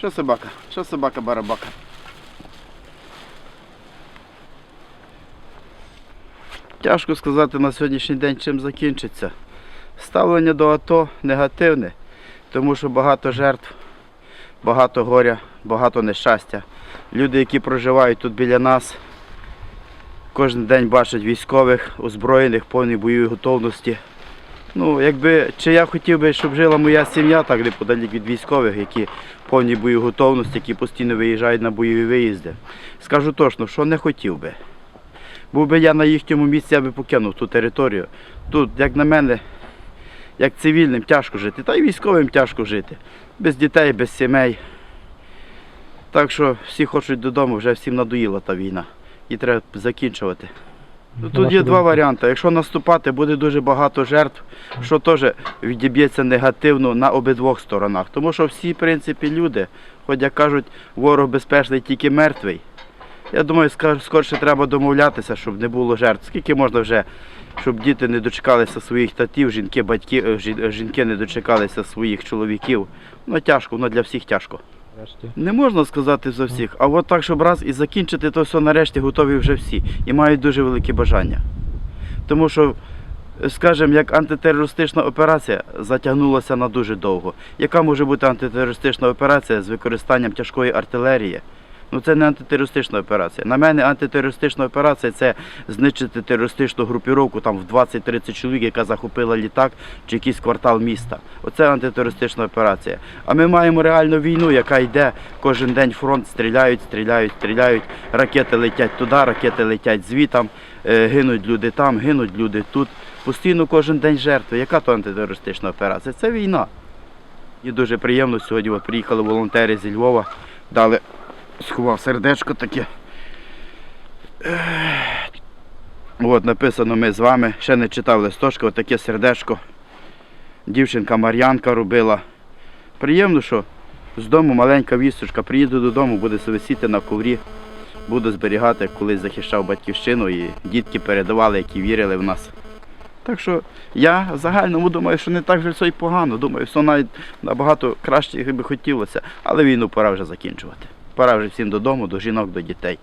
Що собака? Що собака барабака? Тяжко сказати на сьогоднішній день, чим закінчиться. Ставлення до АТО негативне, тому що багато жертв, багато горя, багато нещастя. Люди, які проживають тут біля нас, кожен день бачать військових, озброєних, повній бойовій готовності. Ну, якби, чи я хотів би, щоб жила моя сім'я так неподалік від військових, які повні бойовій готовності, які постійно виїжджають на бойові виїзди. Скажу точно, що не хотів би. Був би я на їхньому місці, я би покинув ту територію. Тут, як на мене, як цивільним тяжко жити, та й військовим тяжко жити. Без дітей, без сімей. Так що всі хочуть додому, вже всім надоїла та війна. І треба закінчувати. Ну, Тут є два варіанти. Якщо наступати, буде дуже багато жертв, що теж відіб'ється негативно на обидвох сторонах. Тому що всі, в принципі, люди, хоч як кажуть, ворог безпечний тільки мертвий. Я думаю, скорше треба домовлятися, щоб не було жертв. Скільки можна вже, щоб діти не дочекалися своїх татів, жінки, батьки, е, жін- жінки не дочекалися своїх чоловіків. Ну тяжко, воно для всіх тяжко. Не можна сказати за всіх, а от так, щоб раз і закінчити, то все нарешті готові вже всі і мають дуже велике бажання. Тому що, скажімо, як антитерористична операція затягнулася на дуже довго. Яка може бути антитерористична операція з використанням тяжкої артилерії? Ну це не антитерористична операція. На мене антитерористична операція це знищити терористичну групіровку там в 20-30 чоловік, яка захопила літак чи якийсь квартал міста. Оце антитерористична операція. А ми маємо реальну війну, яка йде кожен день фронт, стріляють, стріляють, стріляють, ракети летять туди, ракети летять звітам, е, гинуть люди там, гинуть люди тут. Постійно кожен день жертви. Яка то антитерористична операція? Це війна. І дуже приємно сьогодні. Приїхали волонтери зі Львова, дали сховав сердечко таке. От написано ми з вами. Ще не читав листочка, от сердечко. Дівчинка Мар'янка робила. Приємно, що з дому маленька вісточка, приїду додому, буде висіти на коврі, буду зберігати, як колись захищав батьківщину і дітки передавали, які вірили в нас. Так що я в загальному думаю, що не так вже все і погано. Думаю, все навіть набагато краще як би хотілося, але війну пора вже закінчувати. Пора вже всім додому, до жінок, до дітей.